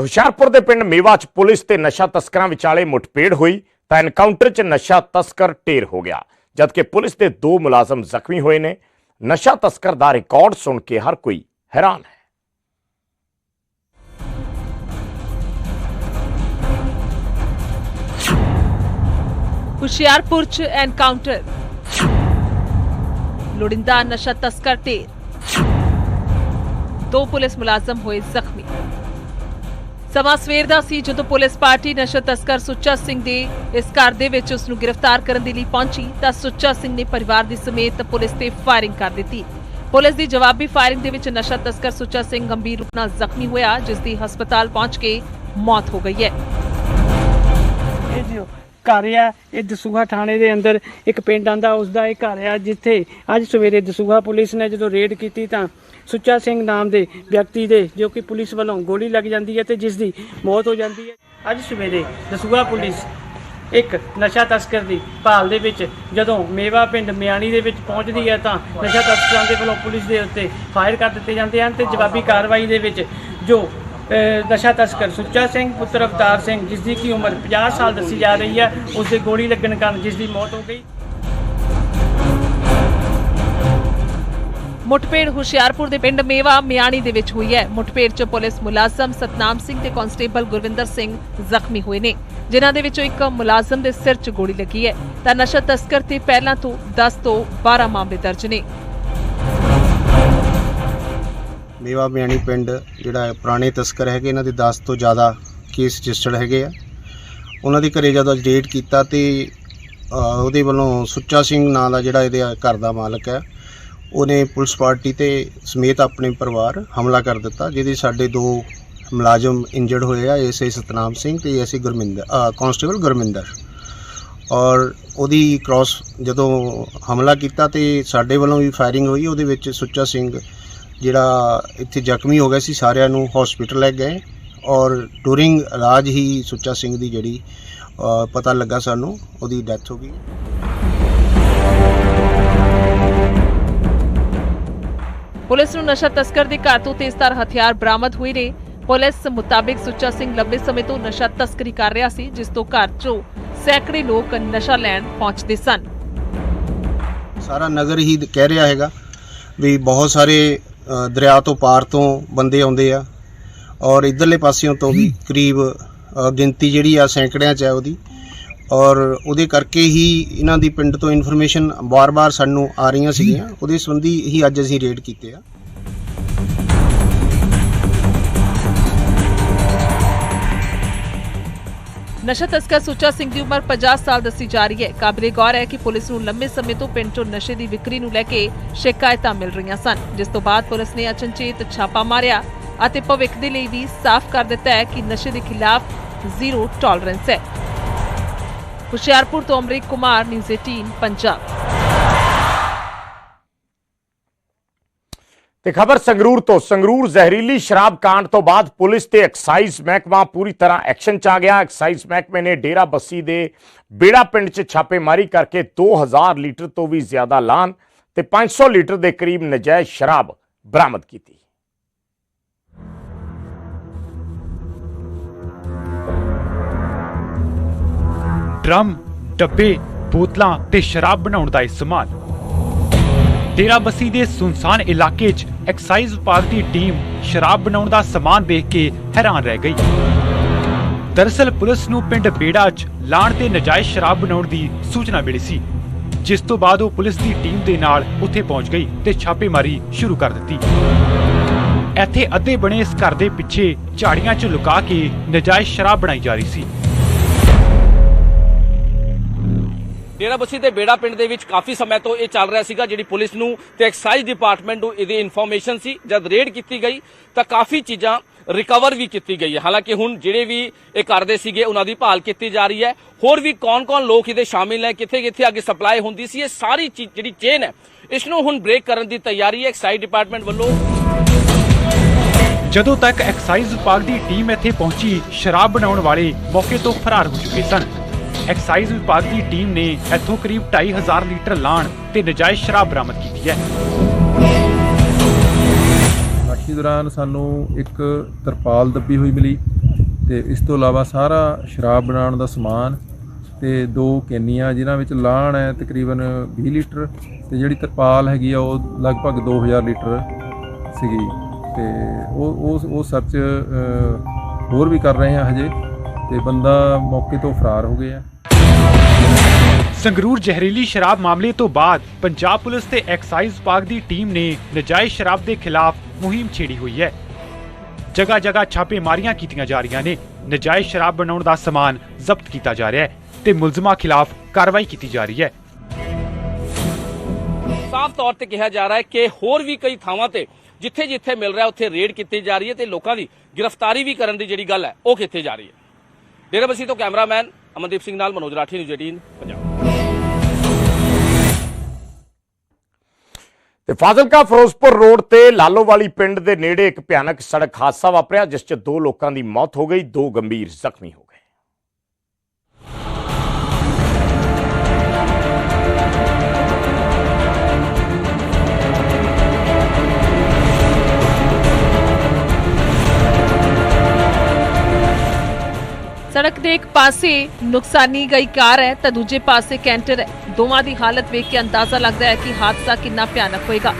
ਹੁਸ਼ਿਆਰਪੁਰ ਦੇ ਪਿੰਡ ਮੇਵਾ 'ਚ ਪੁਲਿਸ ਤੇ ਨਸ਼ਾ ਤਸਕਰਾਂ ਵਿਚਾਲੇ ਮੁਠਭੇੜ ਹੋਈ, ਤਾਂ ਐਨਕਾਊਂਟਰ 'ਚ ਨਸ਼ਾ ਤਸਕਰ ਢੇਰ ਹੋ ਗਿਆ, ਜਦਕਿ ਪੁਲਿਸ ਦੇ ਦੋ ਮੁਲਾਜ਼ਮ ਜ਼ਖਮੀ ਹੋਏ ਨੇ। ਨਸ਼ਾ ਤਸਕਰ ਦਾ ਰਿਕਾਰਡ ਸੁਣ ਕੇ ਹਰ ਕੋਈ ਹੈਰਾਨ ਹੈ। ਹੁਸ਼ਿਆਰਪੁਰ ਚ ਐਨਕਾਊਂਟਰ। ਲੋੜਿੰਦਾ ਨਸ਼ਾ ਤਸਕਰ ਢੇਰ। ਦੋ ਪੁਲਿਸ ਮੁਲਾਜ਼ਮ ਹੋਏ ਜ਼ਖਮੀ। ਸਮਾਂ ਸਵੇਰ ਦਾ ਸੀ ਜਦੋਂ ਪੁਲਿਸ ਪਾਰਟੀ ਨਸ਼ਾ ਤਸਕਰ ਸੁੱਚਾ ਸਿੰਘ ਦੇ ਇਸ ਘਰ ਦੇ ਵਿੱਚ ਉਸ ਨੂੰ ਗ੍ਰਿਫਤਾਰ ਕਰਨ ਦੇ ਲਈ ਪਹੁੰਚੀ, ਤਾਂ ਸੁੱਚਾ ਸਿੰਘ ਨੇ ਪਰਿਵਾਰ ਦੇ ਸਮੇਤ ਪੁਲਿਸ ਤੇ ਫਾਇਰਿੰਗ ਕਰ ਦਿੱਤੀ। ਪੁਲਿਸ ਦੀ ਜਵਾਬੀ ਫਾਇਰਿੰਗ ਦੇ ਵਿੱਚ ਨਸ਼ਾ ਤਸਕਰ ਸੁੱਚਾ ਸਿੰਘ ਗੰਭੀਰ ਰੂਪ ਨਾਲ ਜ਼ਖਮੀ ਹੋਇਆ, ਜਿਸ ਦੀ ਹਸਪਤਾਲ ਪਹੁੰਚ ਕੇ ਮੌਤ ਹੋ ਗਈ ਹੈ। ਇਹ ਜੋ ਘਰ ਆ, ਇਹ ਦਸੂਹਾ ਥਾਣੇ ਦੇ ਅੰਦਰ ਇੱਕ ਪਿੰਡ ਆਂਦਾ ਉਸ ਦਾ ਇਹ ਘਰ ਆ, ਜਿੱਥੇ ਅੱਜ ਸਵੇਰੇ ਦਸੂਹਾ ਪੁਲਿਸ ਨੇ ਜਦੋਂ ਰੇਡ ਕੀਤੀ ਤਾਂ ਸੁੱਚਾ ਸਿੰਘ ਨਾਮ ਦੇ ਵਿਅਕਤੀ ਦੇ, ਜੋ ਕਿ ਪੁਲਿਸ ਵੱਲੋਂ ਗੋਲੀ ਲੱਗ ਜਾਂਦੀ ਹੈ ਤੇ ਜਿਸ ਦੀ ਮੌਤ ਹੋ ਜਾਂਦੀ ਹੈ। ਅੱਜ ਸਵੇਰੇ ਦਸੂਹਾ ਪੁਲਿਸ ਇੱਕ ਨਸ਼ਾ ਤਸਕਰ ਦੀ ਭਾਲ ਦੇ ਵਿੱਚ, ਜਦੋਂ ਮੇਵਾ ਪਿੰਡ ਮਿਆਣੀ ਦੇ ਵਿੱਚ ਪਹੁੰਚਦੀ ਹੈ ਤਾਂ ਨਸ਼ਾ ਤਸਕਰਾਂ ਦੇ ਵੱਲੋਂ ਪੁਲਿਸ ਦੇ ਉੱਤੇ ਫਾਇਰ ਕਰ ਦਿੱਤੇ ਜਾਂਦੇ ਹਨ ਤੇ ਜਵਾਬੀ ਕਾਰਵਾਈ ਦੇ ਵਿੱਚ ਜੋ ਨਸ਼ਾ ਤਸਕਰ ਸੁੱਚਾ ਸਿੰਘ, ਪੁੱਤਰ ਅਵਤਾਰ ਸਿੰਘ ਜਿਸ ਦੀ ਕੀ ਉਮਰ 50 ਸਾਲ ਦੱਸੀ ਜਾ ਰਹੀ ਹੈ ਉਸ ਦੇ ਗੋਲੀ ਲੱਗਣ ਕਾਰਨ ਜਿਸ ਦੀ ਮੌਤ ਹੋ ਗਈ। ਮੁਠਭੇੜ ਹੁਸ਼ਿਆਰਪੁਰ ਦੇ ਪਿੰਡ ਮੇਵਾ ਮਿਆਣੀ ਦੇ ਵਿੱਚ ਹੋਈ ਹੈ। ਮੁਠਭੇੜ 'ਚ ਪੁਲਿਸ ਮੁਲਾਜ਼ਮ ਸਤਨਾਮ ਸਿੰਘ ਤੇ ਕਾਂਸਟੇਬਲ ਗੁਰਵਿੰਦਰ ਸਿੰਘ ਜ਼ਖਮੀ ਹੋਏ ਨੇ, ਜਿਨ੍ਹਾਂ ਦੇ ਵਿੱਚੋਂ ਇੱਕ ਮੁਲਾਜ਼ਮ ਦੇ ਸਿਰ 'ਚ ਗੋਲੀ ਲੱਗੀ ਹੈ। ਤਾਂ ਨਸ਼ਾ ਤਸਕਰ ਤੇ ਪਹਿਲਾਂ ਤੋਂ 10 ਤੋਂ 12 ਮਾਮਲੇ ਦਰਜ ਨੇ। ਮੇਵਾ ਮਿਆਣੀ ਪਿੰਡ ਜਿਹੜਾ ਪੁਰਾਣੇ ਤਸਕਰ ਹੈਗੇ, ਇਹਨਾਂ ਦੇ 10 ਤੋਂ ਜ਼ਿਆਦਾ ਕੇਸ ਰਜਿਸਟਰਡ ਹੈਗੇ ਆ। ਉਹਨਾਂ ਦੇ ਘਰੇ ਜਦੋਂ ਅੱਜ ਰੇਡ ਕੀਤਾ ਤੇ ਉਹਦੇ ਵੱਲੋਂ ਸੁੱਚਾ ਸਿੰਘ ਨਾਂ ਦਾ ਜਿਹੜਾ ਇਹਦੇ ਘਰ ਦਾ ਮਾਲਕ ਹੈ ਉਹਨੇ ਪੁਲਿਸ ਪਾਰਟੀ ਤੇ ਸਮੇਤ ਆਪਣੇ ਪਰਿਵਾਰ ਹਮਲਾ ਕਰ ਦਿੱਤਾ ਜਿਹਦੇ ਸਾਡੇ ਦੋ ਮੁਲਾਜ਼ਮ ਇੰਜਰਡ ਹੋਏ ਆ ਐਸਆਈ ਸਤਨਾਮ ਸਿੰਘ ਤੇ ਐਸਆਈ ਗੁਰਮਿੰਦਰ ਅ, ਕਾਂਸਟੇਬਲ ਗੁਰਮਿੰਦਰ। ਔਰ ਉਹਦੀ ਕ੍ਰਾਸ ਜਦੋਂ ਹਮਲਾ ਕੀਤਾ ਤੇ ਸਾਡੇ ਵੱਲੋਂ ਵੀ ਫਾਇਰਿੰਗ ਹੋਈ ਉਹਦੇ ਵਿੱਚ ਸੁੱਚਾ ਸਿੰਘ ਜਿਹੜਾ ਇੱਥੇ ਜ਼ਖਮੀ ਹੋ ਗਿਆ ਸੀ ਸਾਰਿਆਂ ਨੂੰ ਹਸਪੀਟਲ ਲੈ ਗਏ। ਔਰ ਡੂਰਿੰਗ ਇਲਾਜ ਹੀ ਸੁੱਚਾ ਸਿੰਘ ਦੀ ਜਿਹੜੀ ਪਤਾ ਲੱਗਾ ਸਾਨੂੰ ਉਹਦੀ ਡੈਥ ਹੋ ਗਈ। ਪੁਲਿਸ ਨੂੰ ਨਸ਼ਾ ਤਸਕਰ ਦੇ ਘਰ ਤੋਂ ਤੇਜ਼ਧਾਰ ਹਥਿਆਰ ਬਰਾਮਦ ਹੋਏ ਨੇ। ਪੁਲਿਸ ਮੁਤਾਬਿਕ ਸੁੱਚਾ ਸਿੰਘ ਲੰਬੇ ਸਮੇਂ ਤੋਂ ਨਸ਼ਾ ਤਸਕਰੀ ਕਰ ਰਿਹਾ ਸੀ ਜਿਸ ਤੋਂ ਘਰ 'ਚੋਂ ਸੈਂਕੜੇ ਲੋਕ ਨਸ਼ਾ ਲੈਣ ਪਹੁੰਚਦੇ ਸਨ। ਸਾਰਾ ਨਗਰ ਹੀ ਕਹਿ ਰਿਹਾ ਹੈਗਾ ਵੀ ਬਹੁਤ ਸਾਰੇ ਅ, ਦਰਿਆ ਤੋਂ ਪਾਰ ਤੋਂ ਬੰਦੇ ਆਉਂਦੇ ਆ। ਔਰ ਇਧਰਲੇ ਪਾਸਿਓਂ ਤੋਂ ਵੀ ਕਰੀਬ ਅ, ਗਿਣਤੀ ਜਿਹੜੀ ਆ ਸੈਂਕੜਿਆਂ 'ਚ ਹੈ ਉਹਦੀ। ਔਰ ਉਹਦੇ ਕਰਕੇ ਹੀ ਇਹਨਾਂ ਦੀ ਪਿੰਡ ਤੋਂ ਇਨਫੋਰਮੇਸ਼ਨ ਬਾਰ-ਬਾਰ ਸਾਨੂੰ ਆ ਰਹੀਆਂ ਸੀਗੀਆਂ। ਉਹਦੇ ਸੰਬੰਧੀ ਹੀ ਅੱਜ ਅਸੀਂ ਰੇਡ ਕੀਤੇ ਆ। ਨਸ਼ਾ ਤਸਕਰ ਸੁੱਚਾ ਸਿੰਘ ਦੀ ਉਮਰ 50 ਸਾਲ ਦੱਸੀ ਜਾ ਰਹੀ ਹੈ। ਕਾਬਲੇ ਗੌਰ ਹੈ ਕਿ ਪੁਲਿਸ ਨੂੰ ਲੰਮੇ ਸਮੇਂ ਤੋਂ ਪਿੰਡ 'ਚੋਂ ਨਸ਼ੇ ਦੀ ਵਿਕਰੀ ਨੂੰ ਲੈ ਕੇ ਸ਼ਿਕਾਇਤਾਂ ਮਿਲ ਰਹੀਆਂ ਸਨ, ਜਿਸ ਤੋਂ ਬਾਅਦ ਪੁਲਿਸ ਨੇ ਅਚਨਚੇਤ ਛਾਪਾ ਮਾਰਿਆ ਅਤੇ ਭਵਿੱਖ ਦੇ ਲਈ ਵੀ ਸਾਫ਼ ਕਰ ਦਿੱਤਾ ਹੈ ਕਿ ਨਸ਼ੇ ਦੇ ਖਿਲਾਫ ਜ਼ੀਰੋ ਟੋਲਰੈਂਸ ਹੈ। ਹੁਸ਼ਿਆਰਪੁਰ ਤੋਂ ਅਮਰੀਕ ਕੁਮਾਰ, ਨਿਊਜ਼ 18 ਪੰਜਾਬ। ਤੇ ਖਬਰ ਸੰਗਰੂਰ ਤੋਂ, ਸੰਗਰੂਰ ਜ਼ਹਿਰੀਲੀ ਸ਼ਰਾਬ ਕਾਂਡ ਤੋਂ ਬਾਅਦ ਪੁਲਿਸ ਤੇ ਐਕਸਾਈਜ਼ ਮਹਿਕਮਾ ਪੂਰੀ ਤਰ੍ਹਾਂ ਐਕਸ਼ਨ 'ਚ ਆ ਗਿਆ। ਐਕਸਾਈਜ਼ ਮਹਿਕਮੇ ਨੇ ਡੇਰਾ ਬੱਸੀ ਦੇ ਬੇੜਾ ਪਿੰਡ 'ਚ ਛਾਪੇਮਾਰੀ ਕਰਕੇ 2000 ਲੀਟਰ ਤੋਂ ਵੀ ਜ਼ਿਆਦਾ ਲਾਨ ਤੇ 500 ਲੀਟਰ ਦੇ ਕਰੀਬ ਨਜਾਇਜ਼ ਸ਼ਰਾਬ ਬਰਾਮਦ ਕੀਤੀ। ਡਰਮ, ਡੱਬੇ, ਬੋਤਲਾਂ ਤੇ ਸ਼ਰਾਬ ਬਣਾਉਣ ਦਾ ਇਹ ਸਮਾਨ। ਡੇਰਾਬੱਸੀ ਦੇ ਸੁਨਸਾਨ ਇਲਾਕੇ 'ਚ ਐਕਸਾਈਜ਼ ਵਿਭਾਗ ਦੀ ਟੀਮ ਸ਼ਰਾਬ ਬਣਾਉਣ ਦਾ ਸਮਾਨ ਦੇਖ ਕੇ ਹੈਰਾਨ ਰਹਿ ਗਈ। ਦਰਅਸਲ ਪੁਲਿਸ ਨੂੰ ਪਿੰਡ ਬੇੜਾ 'ਚ ਲਾਣ ਤੇ ਨਜਾਇਜ਼ ਸ਼ਰਾਬ ਬਣਾਉਣ ਦੀ ਸੂਚਨਾ ਮਿਲੀ ਸੀ, ਜਿਸ ਤੋਂ ਬਾਅਦ ਉਹ ਪੁਲਿਸ ਦੀ ਟੀਮ ਦੇ ਨਾਲ ਉੱਥੇ ਪਹੁੰਚ ਗਈ ਤੇ ਛਾਪੇਮਾਰੀ ਸ਼ੁਰੂ ਕਰ ਦਿੱਤੀ। ਇੱਥੇ ਅੱਧੇ ਬਣੇ ਇਸ ਘਰ ਦੇ ਪਿੱਛੇ ਝਾੜੀਆਂ 'ਚ ਲੁਕਾ ਕੇ ਨਜਾਇਜ਼ ਸ਼ਰਾਬ ਬਣਾਈ ਜਾ ਰਹੀ ਸੀ। ਡੇਰਾਬੱਸੀ ਤੇ ਬੇੜਾ ਪਿੰਡ ਦੇ ਵਿੱਚ ਕਾਫੀ ਸਮੇਂ ਤੋਂ ਇਹ ਚੱਲ ਰਿਹਾ ਸੀਗਾ, ਜਿਹੜੀ ਪੁਲਿਸ ਨੂੰ ਤੇ ਐਕਸਾਈਜ਼ ਡਿਪਾਰਟਮੈਂਟ ਨੂੰ ਇਹਦੀ ਇਨਫੋਰਮੇਸ਼ਨ ਸੀ। ਜਦ ਰੇਡ ਕੀਤੀ ਗਈ, ਤਾਂ ਕਾਫੀ ਚੀਜ਼ਾਂ ਰਿਕਵਰ ਵੀ ਕੀਤੀ ਗਈ ਹੈ। ਹਾਲਾਂਕਿ ਹੁਣ ਜਿਹੜੇ ਵੀ ਇਹ ਕਰਦੇ ਸੀਗੇ, ਉਹਨਾਂ ਦੀ ਭਾਲ ਕੀਤੀ ਜਾ ਰਹੀ ਹੈ। ਹੋਰ ਵੀ ਕੌਣ-ਕੌਣ ਲੋਕ ਇਹਦੇ ਸ਼ਾਮਿਲ ਹੈ ਕਿੱਥੇ-ਕਿੱਥੇ ਅੱਗੇ ਸਪਲਾਈ ਹੁੰਦੀ ਸੀ, ਇਹ ਸਾਰੀ ਜਿਹੜੀ ਚੇਨ ਹੈ, ਇਸ ਨੂੰ ਹੁਣ ਬ੍ਰੇਕ ਕਰਨ ਦੀ ਤਿਆਰੀ ਹੈ ਐਕਸਾਈਜ਼ ਡਿਪਾਰਟਮੈਂਟ ਵੱਲੋਂ। ਜਦੋਂ ਤੱਕ ਐਕਸਾਈਜ਼ ਵਿਭਾਗ ਦੀ ਟੀਮ ਇੱਥੇ ਪਹੁੰਚੀ, ਸ਼ਰਾਬ ਬਣਾਉਣ ਵਾਲੇ ਮੌਕੇ ਤੋਂ ਫਰਾਰ ਹੋ ਚੁੱਕੇ ਸਨ। ਐਕਸਾਈਜ਼ ਵਿਭਾਗ ਦੀ ਟੀਮ ਨੇ ਇੱਥੋਂ ਕਰੀਬ 2500 ਲੀਟਰ ਲਾਣ ਤੇ ਨਜਾਇਜ਼ ਸ਼ਰਾਬ ਬਰਾਮਦ ਕੀਤੀ ਹੈ। ਤਲਾਸ਼ੀ ਦੌਰਾਨ ਸਾਨੂੰ ਇੱਕ ਤਰਪਾਲ ਦੱਬੀ ਹੋਈ ਮਿਲੀ ਤੇ ਇਸ ਤੋਂ ਇਲਾਵਾ ਸਾਰਾ ਸ਼ਰਾਬ ਬਣਾਉਣ ਦਾ ਸਮਾਨ ਤੇ ਦੋ ਕੈਨੀਆਂ ਜਿਨ੍ਹਾਂ ਵਿੱਚ ਲਾਣ ਹੈ ਤਕਰੀਬਨ 20 ਲੀਟਰ ਤੇ ਜਿਹੜੀ ਤਰਪਾਲ ਹੈਗੀ ਆ ਉਹ ਲਗਭਗ 2000 ਲੀਟਰ ਸੀਗੀ ਤੇ ਉਹ ਉਹ ਉਹ ਸਰਚ ਹੋਰ ਵੀ ਕਰ ਰਹੇ ਹਾਂ ਹਜੇ। ਤੇ ਬੰਦਾ ਮੌਕੇ ਤੋਂ ਫਰਾਰ ਹੋ ਗਿਆ। ਸੰਗਰੂਰ ਜ਼ਹਿਰੀਲੀ ਸ਼ਰਾਬ ਮਾਮਲੇ ਤੋਂ ਬਾਅਦ ਪੰਜਾਬ ਪੁਲਿਸ ਤੇ ਐਕਸਾਈਜ਼ ਵਿਭਾਗ ਦੀ ਟੀਮ ਨੇ ਨਜਾਇਜ਼ ਸ਼ਰਾਬ ਦੇ ਖਿਲਾਫ ਮੁਹਿੰਮ ਛੇੜੀ ਹੋਈ ਹੈ। ਜਗ੍ਹਾ ਜਗ੍ਹਾ ਛਾਪੇਮਾਰੀਆਂ ਕੀਤੀਆਂ ਜਾ ਰਹੀਆਂ ਨੇ। ਨਜਾਇਜ਼ ਸ਼ਰਾਬ ਬਣਾਉਣ ਦਾ ਸਮਾਨ ਜ਼ਬਤ ਕੀਤਾ ਜਾ ਰਿਹਾ ਹੈ ਤੇ ਮੁਲਜ਼ਮਾਂ ਖਿਲਾਫ ਕਾਰਵਾਈ ਕੀਤੀ ਜਾ ਰਹੀ ਹੈ। ਸਾਫ਼ ਤੌਰ ਤੇ ਕਿਹਾ ਜਾ ਰਿਹਾ ਹੈ ਕਿ ਹੋਰ ਵੀ ਕਈ ਥਾਵਾਂ ਤੇ ਜਿੱਥੇ ਜਿੱਥੇ ਮਿਲ ਰਿਹਾ ਉੱਥੇ ਰੇਡ ਕੀਤੀ ਜਾ ਰਹੀ ਹੈ ਤੇ ਲੋਕਾਂ ਦੀ ਗ੍ਰਿਫਤਾਰੀ ਵੀ ਕਰਨ ਦੀ ਜਿਹੜੀ ਗੱਲ ਹੈ ਉਹ ਕੀਤੀ ਜਾ ਰਹੀ ਹੈ। ਡੇਰਾਬੱਸੀ ਤੋਂ ਕੈਮਰਾਮੈਨ ਅਮਨਦੀਪ ਸਿੰਘ ਨਾਲ ਮਨੋਜ ਰਾਠੀ ਨਿਊਜ਼ 18 ਪੰਜਾਬ। ਤੇ ਫਾਜ਼ਿਲਕਾ ਫਿਰੋਜ਼ਪੁਰ ਰੋਡ ਤੇ ਲਾਲੋਵਾਲੀ ਪਿੰਡ ਦੇ ਨੇੜੇ ਇੱਕ ਭਿਆਨਕ ਸੜਕ ਹਾਦਸਾ ਵਾਪਰਿਆ, ਜਿਸ 'ਚ ਦੋ ਲੋਕਾਂ ਦੀ ਮੌਤ ਹੋ ਗਈ, ਦੋ ਗੰਭੀਰ ਜ਼ਖਮੀ ਹੋ ਸੜਕ ਦੇ ਇੱਕ ਪਾਸੇ ਨੁਕਸਾਨੀ ਗਈ ਕਾਰ ਹੈ, ਤਾਂ ਦੂਜੇ ਪਾਸੇ ਕੈਂਟਰ ਹੈ। ਦੋਵਾਂ ਦੀ ਹਾਲਤ ਵੇਖ ਕੇ ਅੰਦਾਜ਼ਾ ਲੱਗਦਾ ਹੈ ਕਿ ਹਾਦਸਾ ਕਿੰਨਾ ਭਿਆਨਕ ਹੋਏਗਾ।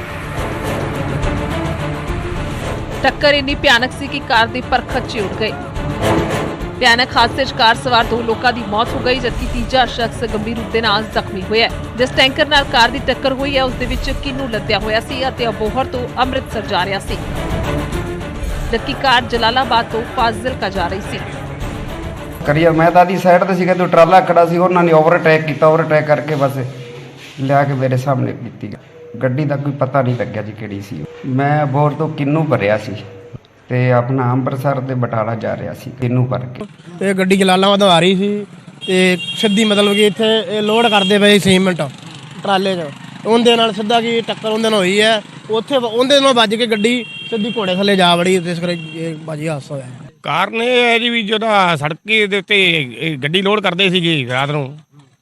ਟੱਕਰ ਇੰਨੀ ਭਿਆਨਕ ਸੀ ਕਿ ਕਾਰ ਦੇ ਪਰਖੱਚ 'ਚ ਉੱਡ ਗਏ ਭਿਆਨਕ ਹਾਦਸੇ 'ਚ ਕਾਰ ਸਵਾਰ ਦੋ ਲੋਕਾਂ ਦੀ ਮੌਤ ਹੋ ਗਈ, ਜਦਕਿ ਤੀਜਾ ਸ਼ਖਸ ਗੰਭੀਰ ਰੂਪ ਦੇ ਨਾਲ ਜ਼ਖਮੀ ਹੋਇਆ ਜਿਸ ਟੈਂਕਰ ਨਾਲ ਕਾਰ ਦੀ ਟੱਕਰ ਹੋਈ ਹੈ, ਉਸ ਦੇ ਵਿੱਚ ਕਿੰਨੂ ਲੱਦਿਆ ਹੋਇਆ ਸੀ ਅਤੇ ਅਬੋਹਰ ਤੋਂ ਅੰਮ੍ਰਿਤਸਰ ਜਾ ਰਿਹਾ ਸੀ, ਜਦਕਿ ਕਾਰ ਜਲਾਲਾਬਾਦ ਤੋਂ ਫਾਜ਼ਿਲਕਾ ਜਾ ਰਹੀ ਸੀ। ਕਰੀਏ ਮੈਂ ਤਾਂ ਦੀ ਸਾਈਡ ਤੇ ਸੀਗਾ ਤੇ ਟਰਾਲਾ ਖੜਾ ਸੀ, ਉਹਨਾਂ ਨੇ ਓਵਰਟੇਕ ਕੀਤਾ ਓਵਰਟੇਕ ਕਰਕੇ ਬਸ ਲਿਆ ਕੇ ਮੇਰੇ ਸਾਹਮਣੇ ਕੀਤੀ। ਗੱਡੀ ਦਾ ਕੋਈ ਪਤਾ ਨਹੀਂ ਲੱਗਿਆ ਜੀ ਕਿਹੜੀ ਸੀ। ਮੈਂ ਬੋਰ ਤੋਂ ਕਿੰਨੂ ਭਰਿਆ ਸੀ ਤੇ ਆਪਣਾ ਅੰਮ੍ਰਿਤਸਰ ਤੇ ਬਟਾਲਾ ਜਾ ਰਿਹਾ ਸੀ, ਕਿੰਨੂ ਭਰ ਕੇ। ਤੇ ਗੱਡੀ ਜਲਾਲਾਬਾਦ ਆ ਰਹੀ ਸੀ ਤੇ ਸਿੱਧੀ ਮਤਲਬ ਕਿ ਇੱਥੇ ਇਹ ਲੋਡ ਕਰਦੇ ਪਏ ਸੀਮੈਂਟ ਟਰਾਲੇ 'ਚ। ਉਹਦੇ ਨਾਲ ਸਿੱਧਾ ਕੀ ਟੱਕਰ ਉਹਦੇ ਨਾਲ ਹੋਈ ਹੈ। ਉੱਥੇ ਉਹਦੇ ਨਾਲ ਵੱਜ ਕੇ ਗੱਡੀ ਸਿੱਧੀ ਘੋੜੇ ਥੱਲੇ ਜਾ ਵੜੀ ਤੇ ਇਸ ਕਰਕੇ ਇਹ ਬਾਜੀ ਹਾਦਸਾ ਹੋਇਆ। ਕਾਰਨ ਇਹ ਹੈ ਜੀ ਵੀ ਜਦੋਂ ਸੜਕੇ ਦੇ ਉੱਤੇ ਇਹ ਗੱਡੀ ਲੋਡ ਕਰਦੇ ਸੀਗੇ ਰਾਤ ਨੂੰ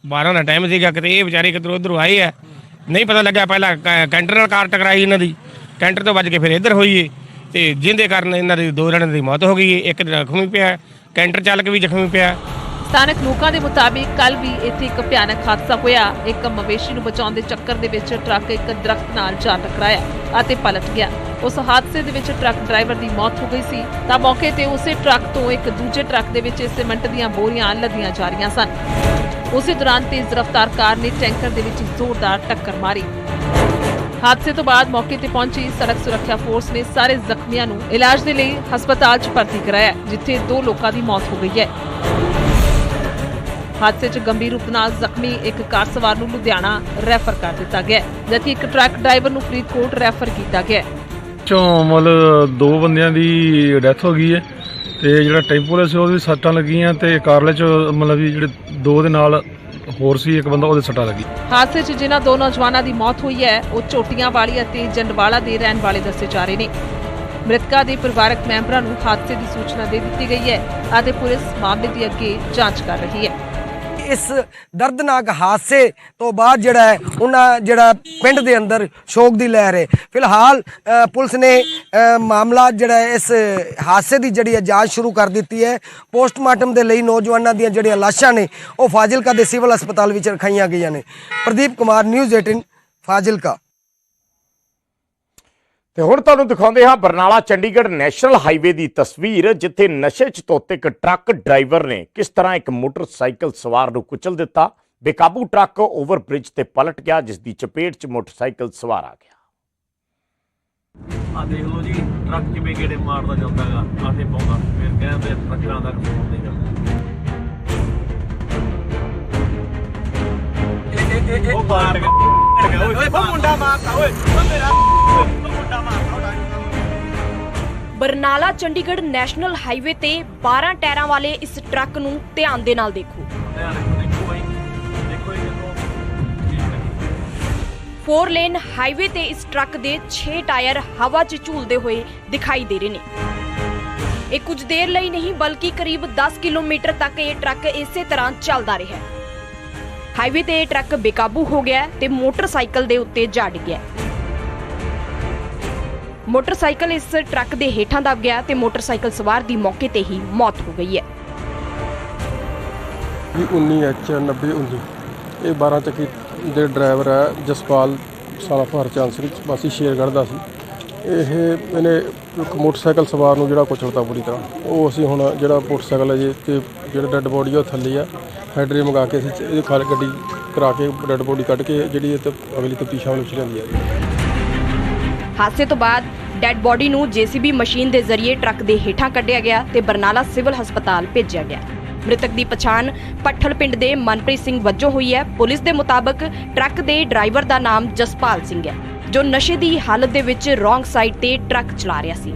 12 ਦਾ ਟਾਈਮ ਸੀਗਾ ਕਿਤੇ, ਇਹ ਵਿਚਾਰੇ ਕਿਧਰੋਂ ਉਧਰੋਂ ਆਏ ਆ। ਨਹੀਂ ਪਤਾ ਲੱਗਿਆ ਪਹਿਲਾਂ ਕ- ਕੈਂਟਰ ਨਾਲ ਕਾਰ ਟਕਰਾਈ ਇਹਨਾਂ ਦੀ। ਕੈਂਟਰ ਤੋਂ ਵੱਜ ਕੇ ਫਿਰ ਇੱਧਰ ਹੋਈ ਏ ਤੇ ਜਿੰਦੇ ਕਾਰਨ ਇਹਨਾਂ ਦੀ ਦੋ ਜਣਿਆਂ ਦੀ ਮੌਤ ਹੋ ਗਈ ਏ, ਇੱਕ ਜ਼ਖਮੀ ਪਿਆ, ਕੈਂਟਰ ਚਾਲਕ ਵੀ ਜ਼ਖਮੀ ਪਿਆ। ਸਥਾਨਕ ਲੋਕਾਂ ਦੇ ਮੁਤਾਬਿਕ ਕੱਲ ਵੀ ਇੱਥੇ ਇੱਕ ਭਿਆਨਕ ਹਾਦਸਾ ਹੋਇਆ। ਇੱਕ ਮਵੇਸ਼ੀ ਨੂੰ ਬਚਾਉਣ ਦੇ ਚੱਕਰ ਦੇ ਵਿੱਚ ਟਰੱਕ ਇੱਕ ਦਰਖਤ ਨਾਲ ਜਾ ਟਕਰਾਇਆ ਅਤੇ ਪਲਟ ਗਿਆ। ਉਸ ਹਾਦਸੇ ਦੇ ਵਿੱਚ ਟਰੱਕ ਡਰਾਈਵਰ ਦੀ ਮੌਤ ਹੋ ਗਈ ਸੀ। ਤਾਂ ਮੌਕੇ ਤੇ ਉਸੇ ਟਰੱਕ ਤੋਂ ਇੱਕ ਦੂਜੇ ਟਰੱਕ ਦੇ ਵਿੱਚ ਸੀਮੈਂਟ ਦੀਆਂ ਬੋਰੀਆਂ ਲੱਦੀਆਂ ਜਾ ਰਹੀਆਂ ਸਨ। ਉਸੇ ਦੌਰਾਨ ਤੇਜ਼ ਰਫ਼ਤਾਰ ਕਾਰ ਨੇ ਟੈਂਕਰ ਦੇ ਵਿੱਚ ਜ਼ੋਰਦਾਰ ਟੱਕਰ ਮਾਰੀ। ਹਾਦਸੇ ਤੋਂ ਬਾਅਦ ਮੌਕੇ ਤੇ ਪਹੁੰਚੀ ਸੜਕ ਸੁਰੱਖਿਆ ਫੋਰਸ ਨੇ ਸਾਰੇ ਜ਼ਖਮੀਆਂ ਨੂੰ ਇਲਾਜ ਦੇ ਲਈ ਹਸਪਤਾਲ 'ਚ ਭਰਤੀ ਕਰਾਇਆ, ਜਿੱਥੇ ਦੋ ਲੋਕਾਂ ਦੀ ਮੌਤ ਹੋ ਗਈ ਹੈ। ਹਾਦਸੇ 'ਚ ਗੰਭੀਰ ਰੂਪ ਨਾਲ ਜ਼ਖਮੀ ਇੱਕ ਕਾਰ ਸਵਾਰ ਨੂੰ ਲੁਧਿਆਣਾ ਰੈਫਰ ਕਰ ਦਿੱਤਾ ਗਿਆ ਜਦਕਿ ਇੱਕ ਟਰੱਕ ਡਰਾਈਵਰ ਨੂੰ ਫਰੀਦਕੋਟ ਰੈਫਰ ਕੀਤਾ ਗਿਆ। ਚੋਂ ਮਤਲਬ ਦੋ ਬੰਦਿਆਂ ਦੀ ਡੈਥ ਹੋ ਗਈ ਹੈ ਤੇ ਜਿਹੜਾ ਟੈਂਪੋ ਵਾਲਾ ਸੀ ਉਹਦੇ ਵੀ ਸੱਟਾਂ ਲੱਗੀਆਂ ਤੇ ਕਾਰਲੇ ਚ ਮਤਲਬ ਵੀ ਜਿਹੜੇ ਦੋ ਦੇ ਨਾਲ ਹੋਰ ਸੀ ਇੱਕ ਬੰਦਾ ਉਹਦੇ ਸੱਟਾਂ ਲੱਗੀ ਹਾਦਸੇ 'ਚ ਜਿਨ੍ਹਾਂ ਦੋ ਨੌਜਵਾਨਾਂ ਦੀ ਮੌਤ ਹੋਈ ਹੈ ਉਹ ਝੋਟੀਆਂ ਵਾਲੀ ਅਤੇ ਜੰਡਵਾਲਾ ਦੇ ਰਹਿਣ ਵਾਲੇ ਦੱਸੇ ਜਾ ਰਹੇ ਨੇ। ਮ੍ਰਿਤਕਾਂ ਦੇ ਪਰਿਵਾਰਕ ਮੈਂਬਰਾਂ ਨੂੰ ਹਾਦਸੇ ਦੀ ਸੂਚਨਾ ਦੇ ਦਿੱਤੀ ਗਈ ਹੈ ਅਤੇ ਪੁਲਿਸ ਮਾਮਲੇ ਦੀ ਅੱਗੇ ਜਾਂਚ ਕਰ ਰਹੀ ਹੈ। ਇਸ ਦਰਦਨਾਕ ਹਾਦਸੇ ਤੋਂ ਬਾਅਦ ਜਿਹੜਾ ਹੈ, ਉਹਨਾਂ ਜਿਹੜਾ ਪਿੰਡ ਦੇ ਅੰਦਰ ਸ਼ੋਕ ਦੀ ਲਹਿਰ ਹੈ। ਫਿਲਹਾਲ ਪੁਲਿਸ ਨੇ ਮਾਮਲਾ ਜਿਹੜਾ ਇਸ ਹਾਦਸੇ ਦੀ ਜਿਹੜੀ ਹੈ ਜਾਂਚ ਸ਼ੁਰੂ ਕਰ ਦਿੱਤੀ ਹੈ। ਪੋਸਟਮਾਰਟਮ ਦੇ ਲਈ ਨੌਜਵਾਨਾਂ ਦੀਆਂ ਜਿਹੜੀਆਂ ਲਾਸ਼ਾਂ ਨੇ, ਉਹ ਫਾਜ਼ਿਲਕਾ ਦੇ ਸਿਵਲ ਹਸਪਤਾਲ ਵਿੱਚ ਰਖਾਈਆਂ ਗਈਆਂ ਨੇ। ਪ੍ਰਦੀਪ ਕੁਮਾਰ, ਨਿਊਜ਼ 18 ਫਾਜ਼ਿਲਕਾ। ਤੇ ਹੁਣ ਤੁਹਾਨੂੰ ਦਿਖਾਉਂਦੇ ਹਾਂ ਬਰਨਾਲਾ ਚੰਡੀਗੜ੍ਹ ਨੈਸ਼ਨਲ ਹਾਈਵੇ ਦੀ ਤਸਵੀਰ ਜਿੱਥੇ ਨਸ਼ੇ 'ਚ ਧੋਤੇ ਇੱਕ ਟਰੱਕ ਡਰਾਈਵਰ ਨੇ ਕਿਸ ਤਰ੍ਹਾਂ ਇੱਕ ਮੋਟਰਸਾਈਕਲ ਸਵਾਰ ਨੂੰ ਕੁਚਲ ਦਿੱਤਾ। ਬੇਕਾਬੂ ਟਰੱਕ ਓਵਰ ਬ੍ਰਿਜ ਤੇ ਪਲਟ ਗਿਆ ਜਿਸ ਦੀ ਚਪੇਟ 'ਚ ਮੋਟਰਸਾਈਕਲ ਸਵਾਰ ਆ ਗਿਆ। ਆ ਦੇਖ ਲਓ ਜੀ ਟਰੱਕ ਕਿਵੇਂ ਗੇੜੇ ਮਾਰਦਾ ਜਾਂਦਾਗਾ ਆਥੇ ਪਾਉਂਦਾ। ਫਿਰ ਕਹਿੰਦੇ ਟਰੱਕਾਂ ਦਾ ਕਸੂਰ ਨਹੀਂ ਜਾਂਦਾ ਉਹ ਮਾਰ ਗਿਆ ਓਏ ਉਹ ਮੁੰਡਾ ਮਾਰਦਾ ਓਏ। ਉਹ ਮੇਰਾ ਬਰਨਾਲਾ ਚੰਡੀਗੜ੍ਹ ਨੈਸ਼ਨਲ ਹਾਈਵੇ ਤੇ 12 ਟਾਇਰਾਂ ਵਾਲੇ ਇਸ ਟਰੱਕ ਨੂੰ ਧਿਆਨ ਦੇ ਨਾਲ ਦੇਖੋ। ਧਿਆਨ ਰੱਖੋ ਦੇਖੋ ਬਾਈ ਦੇਖੋ ਇਹ ਦੇਖੋ ਠੀਕ ਹੈ 4 ਲੇਨ ਹਾਈਵੇ ਤੇ ਇਸ ਟਰੱਕ ਦੇ 6 ਟਾਇਰ ਹਵਾ 'ਚ ਝੂਲਦੇ ਹੋਏ ਦਿਖਾਈ ਦੇ ਰਹੇ ਨੇ। ਇਹ ਕੁਝ ਦੇਰ ਲਈ ਨਹੀਂ, ਬਲਕਿ ਕਰੀਬ 10 ਕਿਲੋਮੀਟਰ ਤੱਕ ਇਹ ਟਰੱਕ ਇਸੇ ਤਰ੍ਹਾਂ ਚੱਲਦਾ ਰਿਹਾ ਹਾਈਵੇ ਤੇ ਇਹ ਟਰੱਕ ਬੇਕਾਬੂ ਹੋ ਗਿਆ ਤੇ ਮੋਟਰਸਾਈਕਲ ਦੇ ਉੱਤੇ ਜਾ ਡਿੱਗਿਆ ਮੋਟਰਸਾਈਕਲ ਇਸ ਟਰੱਕ ਦੇ ਹੇਠਾਂ ਦਬ ਗਿਆ ਤੇ ਮੋਟਰਸਾਈਕਲ ਸਵਾਰ ਦੀ ਮੌਕੇ ਤੇ ਹੀ ਮੌਤ ਹੋ ਗਈ ਹੈ। ਜੀ 19 ਐਚ 90 19 ਇਹ 12 ਚੱਕੀ ਦੇ ਡਰਾਈਵਰ ਹੈ ਜਸਪਾਲ ਸਾਲਾ ਹਰਚੰਦ ਸਿੰਘ ਵਾਸੀ ਸ਼ੇਰਗੜ੍ਹ ਦਾ ਸੀ। ਇਹ ਇਹਨੇ ਇੱਕ ਮੋਟਰਸਾਈਕਲ ਸਵਾਰ ਨੂੰ ਜਿਹੜਾ ਕੁਚਲਤਾ ਪੂਰੀ ਤਰ੍ਹਾਂ। ਉਹ ਅਸੀਂ ਹੁਣ ਜਿਹੜਾ ਮੋਟਰਸਾਈਕਲ ਹੈ ਜੀ ਤੇ ਜਿਹੜਾ ਡੈੱਡ ਬੋਡੀ ਉਹ ਥੱਲੇ ਆ। ਹੈਡਰੇ ਮੰਗਾ ਕੇ ਅਸੀਂ ਇਹਦੀ ਖਾਲ ਗੱਡੀ ਕਰਾ ਕੇ ਡੈੱਡ ਬੋਡੀ ਕੱਢ ਕੇ ਜਿਹੜੀ ਇਹ ਤੇ ਅਗਲੀ ਤਫਤੀਸ਼ ਵੱਲ ਚ ਲੈਂਦੀ ਹੈ ਜੀ ਹਾਦਸੇ ਤੋਂ ਬਾਅਦ ਡੈੱਡ ਬੋਡੀ ਨੂੰ ਜੀਸੀਬੀ ਮਸ਼ੀਨ ਦੇ ਜ਼ਰੀਏ ਟਰੱਕ ਦੇ ਹੇਠਾਂ ਕੱਢਿਆ ਗਿਆ ਤੇ ਬਰਨਾਲਾ ਸਿਵਲ ਹਸਪਤਾਲ ਭੇਜਿਆ ਗਿਆ। ਮ੍ਰਿਤਕ ਦੀ ਪਛਾਣ ਪੱਠਲ ਪਿੰਡ ਦੇ ਮਨਪ੍ਰੀਤ ਸਿੰਘ ਵਜੋਂ ਹੋਈ ਹੈ। ਪੁਲਿਸ ਦੇ ਮੁਤਾਬਕ ਟਰੱਕ ਦੇ ਡਰਾਈਵਰ ਦਾ ਨਾਮ ਜਸਪਾਲ ਸਿੰਘ ਹੈ, ਜੋ ਨਸ਼ੇ ਦੀ ਹਾਲਤ ਦੇ ਵਿੱਚ ਰੋਂਗ ਸਾਈਡ ਤੇ ਟਰੱਕ ਚਲਾ ਰਿਹਾ ਸੀ।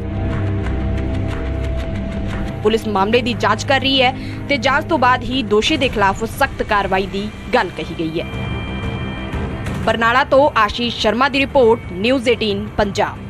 ਪੁਲਿਸ ਮਾਮਲੇ ਦੀ ਜਾਂਚ ਕਰ ਰਹੀ ਹੈ ਤੇ ਜਾਂਚ ਤੋਂ ਬਾਅਦ ਹੀ ਦੋਸ਼ੀ ਦੇ ਖਿਲਾਫ ਸਖਤ ਕਾਰਵਾਈ ਦੀ ਗੱਲ ਕਹੀ ਗਈ ਹੈ। ਬਰਨਾਲਾ ਤੋਂ ਆਸ਼ੀਸ਼ ਸ਼ਰਮਾ ਦੀ ਰਿਪੋਰਟ ਨਿਊਜ਼ 18 ਪੰਜਾਬ।